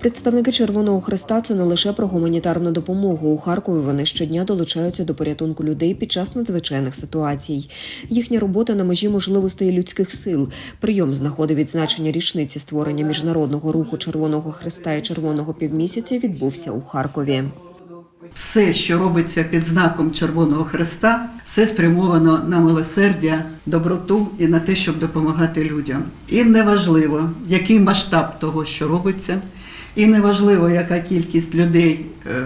Представники Червоного Христа це не лише про гуманітарну допомогу. У Харкові вони щодня долучаються до порятунку людей під час надзвичайних ситуацій. Їхня робота на межі можливостей людських сил. Прийом з нагоди відзначення річниці створення міжнародного руху Червоного Христа і Червоного півмісяця відбувся у Харкові. Все, що робиться під знаком Червоного Христа, все спрямовано на милосердя, доброту і на те, щоб допомагати людям. І неважливо, який масштаб того, що робиться, і неважливо, яка кількість людей е,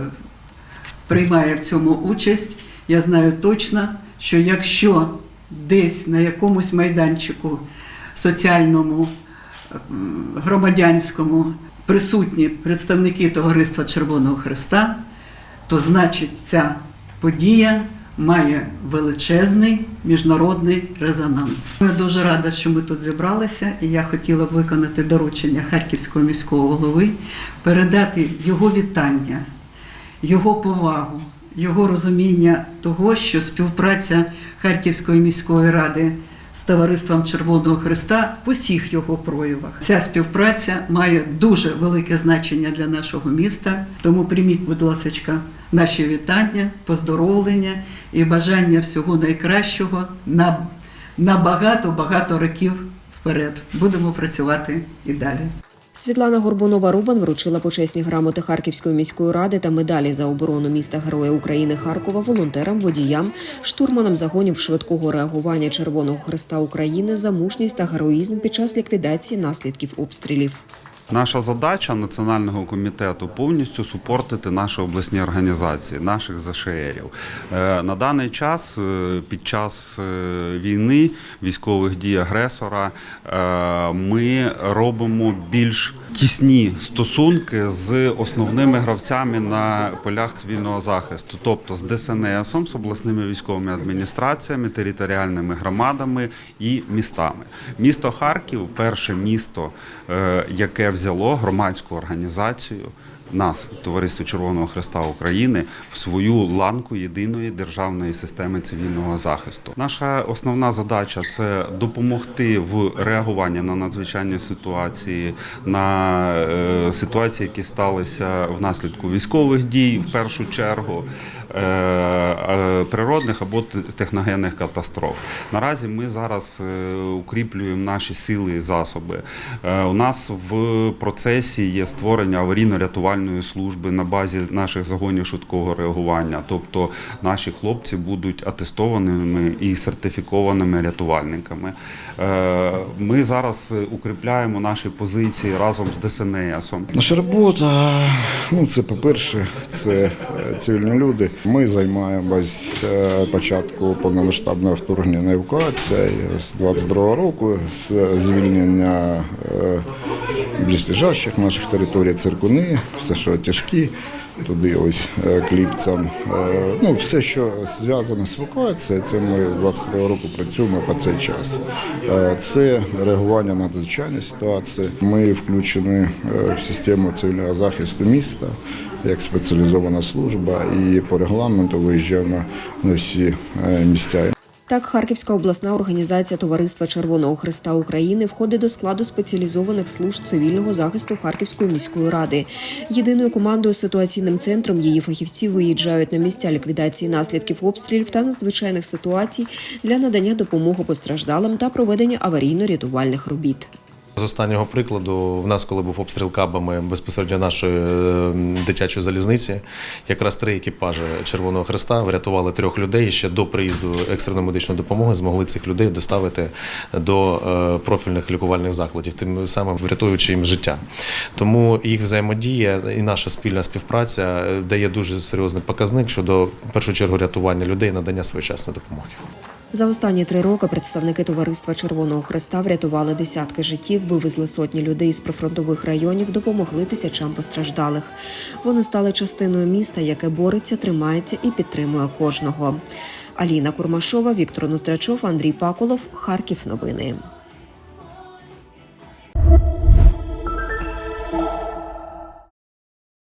приймає в цьому участь. Я знаю точно, що якщо десь на якомусь майданчику соціальному, громадянському присутні представники Товариства Червоного Христа, то значить ця подія має величезний міжнародний резонанс. Я дуже рада, що ми тут зібралися, і я хотіла б виконати доручення Харківського міського голови, передати його вітання, його повагу, його розуміння того, що співпраця Харківської міської ради з товариством Червоного Христа в усіх його проявах. Ця співпраця має дуже велике значення для нашого міста. Тому прийміть, будь ласка, наші вітання, поздоровлення і бажання всього найкращого на, на багато-багато років вперед. Будемо працювати і далі. Світлана Горбунова Рубан вручила почесні грамоти Харківської міської ради та медалі за оборону міста Героя України Харкова волонтерам, водіям, штурманам загонів швидкого реагування Червоного Христа України за мужність та героїзм під час ліквідації наслідків обстрілів. Наша задача національного комітету повністю супортити наші обласні організації, наших ЗШРів. Е, На даний час, е, під час е, війни, військових дій агресора, ми робимо більш тісні стосунки з основними гравцями на полях цивільного захисту, тобто з ДСНСом, з обласними військовими адміністраціями, територіальними громадами і містами. Місто Харків перше місто, е, яке взяло громадську організацію. Нас, Товариство Червоного Хреста України, в свою ланку єдиної державної системи цивільного захисту. Наша основна задача це допомогти в реагуванні на надзвичайні ситуації, на е, ситуації, які сталися внаслідку військових дій, в першу чергу, природних або техногенних катастроф. Наразі ми зараз е, укріплюємо наші сили і засоби. Е, У нас в процесі є створення аварійно-рятувальної служби на базі наших загонів швидкого реагування. Тобто наші хлопці будуть атестованими і сертифікованими рятувальниками. Е, Ми зараз укріпляємо наші позиції разом з ДСНСом. Наша робота, ну це по-перше, це е, цивільні люди. Ми займаємось е, початку повномасштабного вторгнення евакуація з 22 року, з звільнення е, близлежащих наших територій, циркуни, все, що тяжкі. Туди ось е, кліпцям. Е, Ну, все, що зв'язане з евакуацією, це ми з 22 року працюємо по цей час. Е, Це реагування на надзвичайні ситуації. Ми включені в систему цивільного захисту міста як спеціалізована служба, і по регламенту виїжджаємо на всі місця. Так, Харківська обласна організація Товариства Червоного Христа України входить до складу спеціалізованих служб цивільного захисту Харківської міської ради. Єдиною командою ситуаційним центром її фахівці виїжджають на місця ліквідації наслідків обстрілів та надзвичайних ситуацій для надання допомоги постраждалим та проведення аварійно-рятувальних робіт. З останнього прикладу, в нас, коли був обстріл кабами безпосередньо нашої е, дитячої залізниці, якраз три екіпажі Червоного Христа врятували трьох людей і ще до приїзду екстреної медичної допомоги змогли цих людей доставити до е, профільних лікувальних закладів, тим самим врятуючи їм життя. Тому їх взаємодія і наша спільна співпраця е, дає дуже серйозний показник щодо в першу чергу рятування людей, надання своєчасної допомоги. За останні три роки представники Товариства Червоного Христа врятували десятки життів, вивезли сотні людей з прифронтових районів, допомогли тисячам постраждалих. Вони стали частиною міста, яке бореться, тримається і підтримує кожного. Аліна Курмашова, Віктор Ноздрачов, Андрій Паколов, Харків. Новини.